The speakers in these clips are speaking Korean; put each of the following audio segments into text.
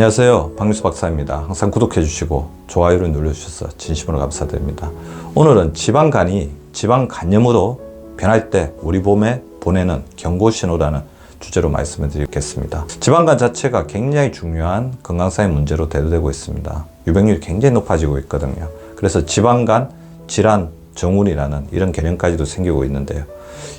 안녕하세요. 박미수 박사입니다. 항상 구독해 주시고 좋아요를 눌러주셔서 진심으로 감사드립니다. 오늘은 지방간이 지방간염으로 변할 때 우리 몸에 보내는 경고 신호라는 주제로 말씀을 드리겠습니다. 지방간 자체가 굉장히 중요한 건강상의 문제로 대두되고 있습니다. 유병률이 굉장히 높아지고 있거든요. 그래서 지방간 질환 정훈이라는 이런 개념까지도 생기고 있는데요.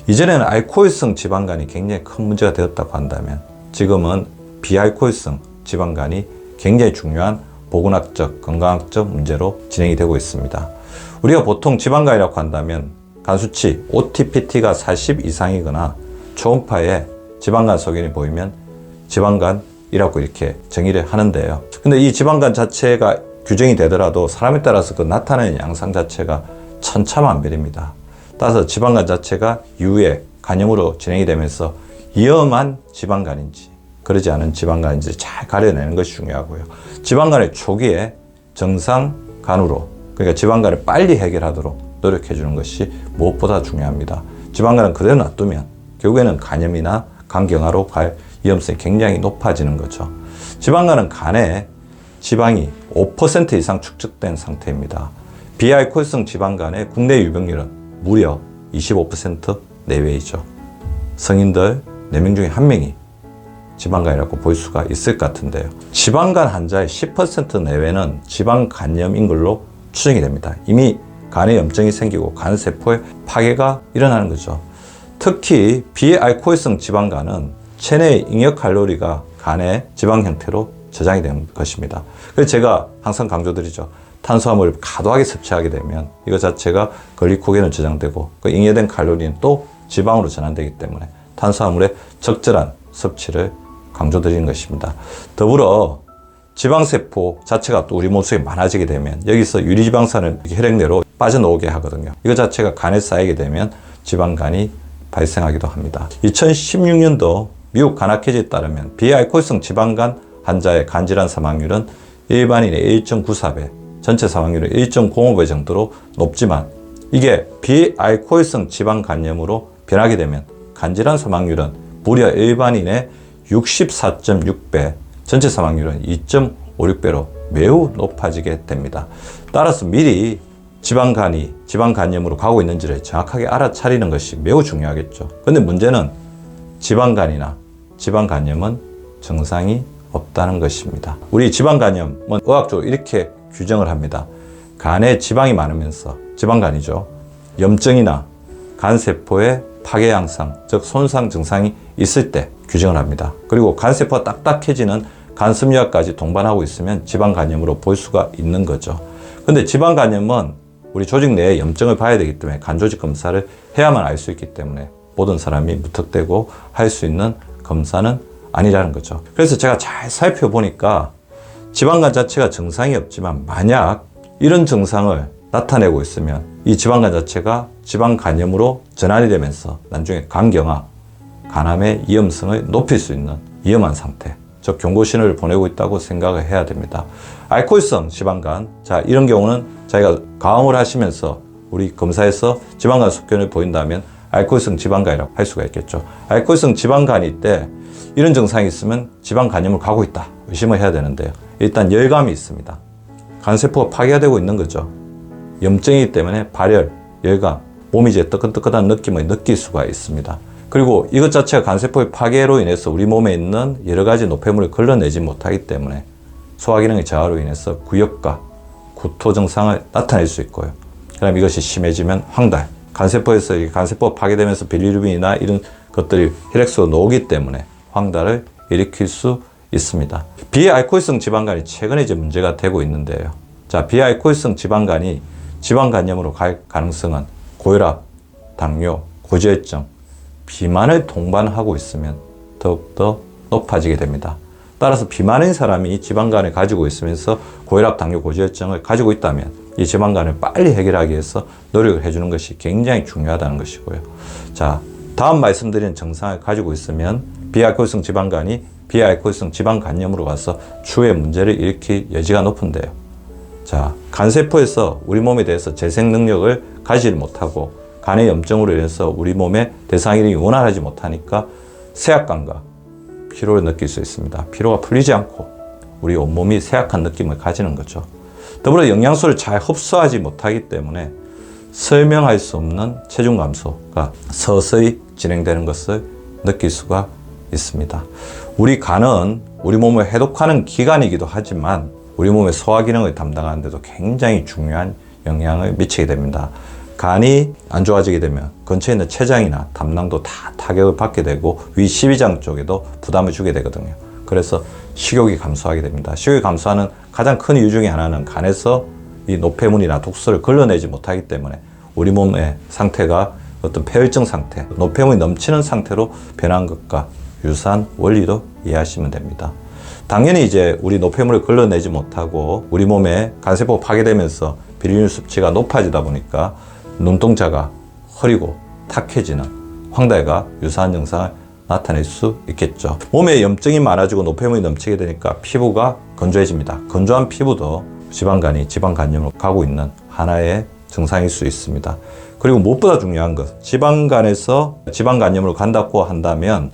이전에는 알코올성 지방간이 굉장히 큰 문제가 되었다고 한다면 지금은 비알코올성 지방간이 굉장히 중요한 보건학적, 건강학적 문제로 진행이 되고 있습니다. 우리가 보통 지방간이라고 한다면 간 수치 OTPT가 40 이상이거나 초음파에 지방간 소견이 보이면 지방간이라고 이렇게 정의를 하는데요. 근데 이 지방간 자체가 규정이 되더라도 사람에 따라서 그 나타나는 양상 자체가 천차만별입니다. 따라서 지방간 자체가 이후에 간염으로 진행이 되면서 위험한 지방간인지 그러지 않은 지방간인지 잘 가려내는 것이 중요하고요. 지방간의 초기에 정상 간으로 그러니까 지방간을 빨리 해결하도록 노력해 주는 것이 무엇보다 중요합니다. 지방간은 그대로 놔두면 결국에는 간염이나 간경화로 갈 위험성이 굉장히 높아지는 거죠. 지방간은 간에 지방이 5% 이상 축적된 상태입니다. 비알코올성 지방간의 국내 유병률은 무려 25% 내외이죠. 성인들 4명 중에 1명이 지방간이라고 볼 수가 있을 것 같은데요. 지방간 환자의 10% 내외는 지방간염인 걸로 추정이 됩니다. 이미 간에 염증이 생기고 간세포의 파괴가 일어나는 거죠. 특히 비알코올성 지방간은 체내 잉여 칼로리가 간의 지방 형태로 저장이 되는 것입니다. 그래서 제가 항상 강조드리죠. 탄수화물을 과도하게 섭취하게 되면 이거 자체가 글리코겐으로 저장되고 그 잉여된 칼로리는 또 지방으로 전환되기 때문에 탄수화물의 적절한 섭취를 강조드리는 것입니다. 더불어 지방세포 자체가 또 우리 몸속에 많아지게 되면 여기서 유리지방산을 혈액 내로 빠져나오게 하거든요. 이거 자체가 간에 쌓이게 되면 지방간이 발생하기도 합니다. 2016년도 미국 간학회지에 따르면 비알코올성 지방간 환자의 간질환 사망률은 일반인의 1.94배, 전체 사망률은 1.05배 정도로 높지만 이게 비알코올성 지방간염으로 변하게 되면 간질환 사망률은 무려 일반인의 64.6배, 전체 사망률은 2.56배로 매우 높아지게 됩니다. 따라서 미리 지방간이 지방간염으로 가고 있는지를 정확하게 알아차리는 것이 매우 중요하겠죠. 근데 문제는 지방간이나 지방간염은 증상이 없다는 것입니다. 우리 지방간염은 의학적으로 이렇게 규정을 합니다. 간에 지방이 많으면서 지방간이죠. 염증이나 간세포의 파괴 양상, 즉 손상 증상이 있을 때 규정을 합니다. 그리고 간세포가 딱딱해지는 간섬유화까지 동반하고 있으면 지방간염으로 볼 수가 있는 거죠. 근데 지방간염은 우리 조직 내에 염증을 봐야 되기 때문에 간조직 검사를 해야만 알 수 있기 때문에 모든 사람이 무턱대고 할 수 있는 검사는 아니라는 거죠. 그래서 제가 잘 살펴보니까 지방간 자체가 증상이 없지만 만약 이런 증상을 나타내고 있으면 이 지방간 자체가 지방간염으로 전환이 되면서 나중에 간경화, 간암의 위험성을 높일 수 있는 위험한 상태, 즉 경고 신호를 보내고 있다고 생각을 해야 됩니다. 알코올성 지방간, 자 이런 경우는 자기가 가음을 하시면서 우리 검사에서 지방간 속견을 보인다면 알코올성 지방간이라고 할 수가 있겠죠. 알코올성 지방간일 때 이런 증상이 있으면 지방간염을 가고 있다 의심을 해야 되는데요. 일단 열감이 있습니다. 간세포가 파괴가 되고 있는 거죠. 염증이기 때문에 발열, 열감, 몸이 이제 뜨끈뜨끈한 느낌을 느낄 수가 있습니다. 그리고 이것 자체가 간세포의 파괴로 인해서 우리 몸에 있는 여러 가지 노폐물을 걸러내지 못하기 때문에 소화기능의 저하로 인해서 구역과 구토 증상을 나타낼 수 있고요. 그럼 이것이 심해지면 황달, 간세포에서 간세포가 파괴되면서 빌리루빈이나 이런 것들이 혈액소로 녹기 때문에 황달을 일으킬 수 있습니다. 비알코올성 지방간이 최근에 이제 문제가 되고 있는데요. 자, 비알코올성 지방간이 지방간염으로 갈 가능성은 고혈압, 당뇨, 고지혈증, 비만을 동반하고 있으면 더욱더 높아지게 됩니다. 따라서 비만인 사람이 지방간을 가지고 있으면서 고혈압, 당뇨, 고지혈증을 가지고 있다면 이 지방간을 빨리 해결하기 위해서 노력을 해주는 것이 굉장히 중요하다는 것이고요. 자, 다음 말씀드린 증상을 가지고 있으면 비알코올성 지방간이 비알코올성 지방간염으로 가서 추후에 문제를 일으킬 여지가 높은데요. 자, 간세포에서 우리 몸에 대해서 재생 능력을 가지를 못하고 간의 염증으로 인해서 우리 몸의 대사기능이 원활하지 못하니까 세약감과 피로를 느낄 수 있습니다. 피로가 풀리지 않고 우리 온몸이 쇠약한 느낌을 가지는 거죠. 더불어 영양소를 잘 흡수하지 못하기 때문에 설명할 수 없는 체중 감소가 서서히 진행되는 것을 느낄 수가 있습니다. 우리 간은 우리 몸을 해독하는 기관이기도 하지만 우리 몸의 소화 기능을 담당하는 데도 굉장히 중요한 영향을 미치게 됩니다. 간이 안 좋아지게 되면 근처에 있는 췌장이나 담낭도 다 타격을 받게 되고 위 12장 쪽에도 부담을 주게 되거든요. 그래서 식욕이 감소하게 됩니다. 식욕이 감소하는 가장 큰 이유 중에 하나는 간에서 이 노폐물이나 독소를 걸러내지 못하기 때문에 우리 몸의 상태가 어떤 폐혈증 상태, 노폐물이 넘치는 상태로 변한 것과 유사한 원리로 이해하시면 됩니다. 당연히 이제 우리 노폐물을 걸러내지 못하고 우리 몸에 간세포가 파괴되면서 비리뉴 수치가 높아지다 보니까 눈동자가 흐리고 탁해지는 황달과 유사한 증상을 나타낼 수 있겠죠. 몸에 염증이 많아지고 노폐물이 넘치게 되니까 피부가 건조해집니다. 건조한 피부도 지방간이 지방간염으로 가고 있는 하나의 증상일 수 있습니다. 그리고 무엇보다 중요한 것, 지방간에서 지방간염으로 간다고 한다면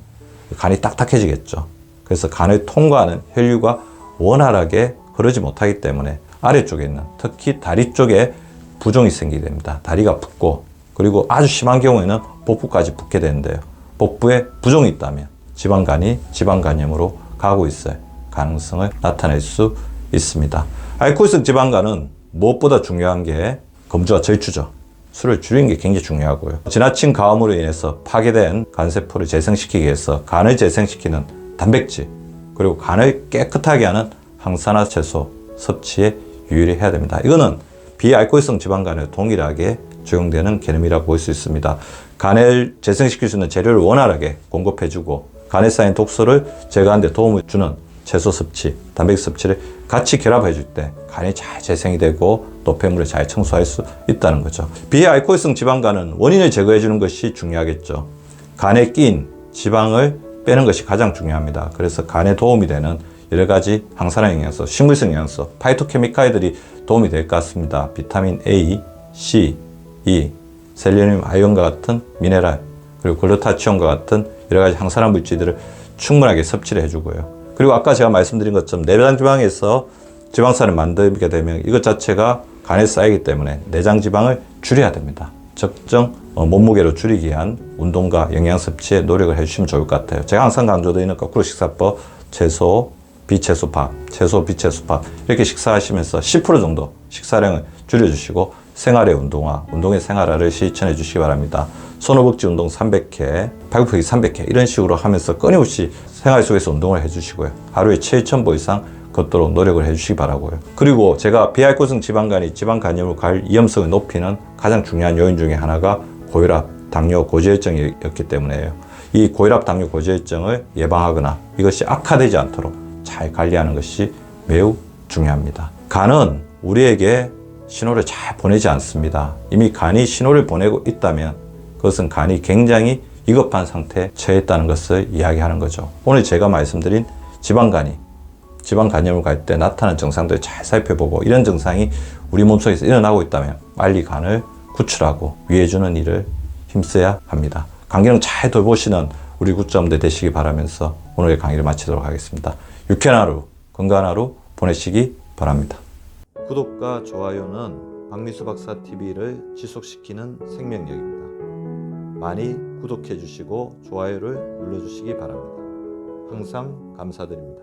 간이 딱딱해지겠죠. 그래서 간을 통과하는 혈류가 원활하게 흐르지 못하기 때문에 아래쪽에 있는 특히 다리 쪽에 부종이 생기게 됩니다. 다리가 붓고 그리고 아주 심한 경우에는 복부까지 붓게 되는데요. 복부에 부종이 있다면 지방간이 지방간염으로 가고 있을 가능성을 나타낼 수 있습니다. 알코올성 지방간은 무엇보다 중요한 게 검주와 절주죠. 술을 줄이는 게 굉장히 중요하고요. 지나친 가음으로 인해서 파괴된 간세포를 재생시키기 위해서 간을 재생시키는 단백질 그리고 간을 깨끗하게 하는 항산화 채소 섭취에 유의를 해야 됩니다. 이거는 비알코올성 지방간에 동일하게 적용되는 개념이라고 볼 수 있습니다. 간을 재생시킬 수 있는 재료를 원활하게 공급해주고 간에 쌓인 독소를 제거하는 데 도움을 주는 채소 섭취, 단백질 섭취를 같이 결합해 줄 때 간이 잘 재생이 되고 노폐물을 잘 청소할 수 있다는 거죠. 비알코올성 지방간은 원인을 제거해 주는 것이 중요하겠죠. 간에 낀 지방을 빼는 것이 가장 중요합니다. 그래서 간에 도움이 되는 여러 가지 항산화 영양소, 식물성 영양소, 파이토케미칼들이 도움이 될 것 같습니다. 비타민 A, C, E, 셀레늄, 아이온과 같은 미네랄, 그리고 글루타치온과 같은 여러 가지 항산화 물질들을 충분하게 섭취를 해주고요. 그리고 아까 제가 말씀드린 것처럼 내장 지방에서 지방산을 만들게 되면 이것 자체가 간에 쌓이기 때문에 내장 지방을 줄여야 됩니다. 적정 어, 몸무게로 줄이기 위한 운동과 영양 섭취에 노력을 해주시면 좋을 것 같아요. 제가 항상 강조드리는 거꾸로 식사법, 채소, 비채소밥, 채소, 비채소밥 이렇게 식사하시면서 10% 정도 식사량을 줄여주시고 생활의 운동화, 운동의 생활화를 실천해 주시기 바랍니다. 손오복지 운동 300회, 팔굽혀펴기 300회 이런 식으로 하면서 끊임없이 생활 속에서 운동을 해주시고요. 하루에 7,000보 이상 걷도록 노력을 해주시기 바라고요. 그리고 제가 비알코올성 지방간이 지방간염으로 갈 위험성을 높이는 가장 중요한 요인 중에 하나가 고혈압, 당뇨, 고지혈증이었기 때문에요. 이 고혈압, 당뇨, 고지혈증을 예방하거나 이것이 악화되지 않도록 잘 관리하는 것이 매우 중요합니다. 간은 우리에게 신호를 잘 보내지 않습니다. 이미 간이 신호를 보내고 있다면 그것은 간이 굉장히 위급한 상태에 처했다는 것을 이야기하는 거죠. 오늘 제가 말씀드린 지방간이 지방 간염을 갈 때 나타나는 증상들을 잘 살펴보고 이런 증상이 우리 몸속에서 일어나고 있다면 빨리 간을 구출하고 위해주는 일을 힘써야 합니다. 강기능 잘 돌보시는 우리 구점들 되시기 바라면서 오늘의 강의를 마치도록 하겠습니다. 유쾌한 하루, 건강한 하루 보내시기 바랍니다. 구독과 좋아요는 박미수 박사 TV를 지속시키는 생명력입니다. 많이 구독해 주시고 좋아요를 눌러 주시기 바랍니다. 항상 감사드립니다.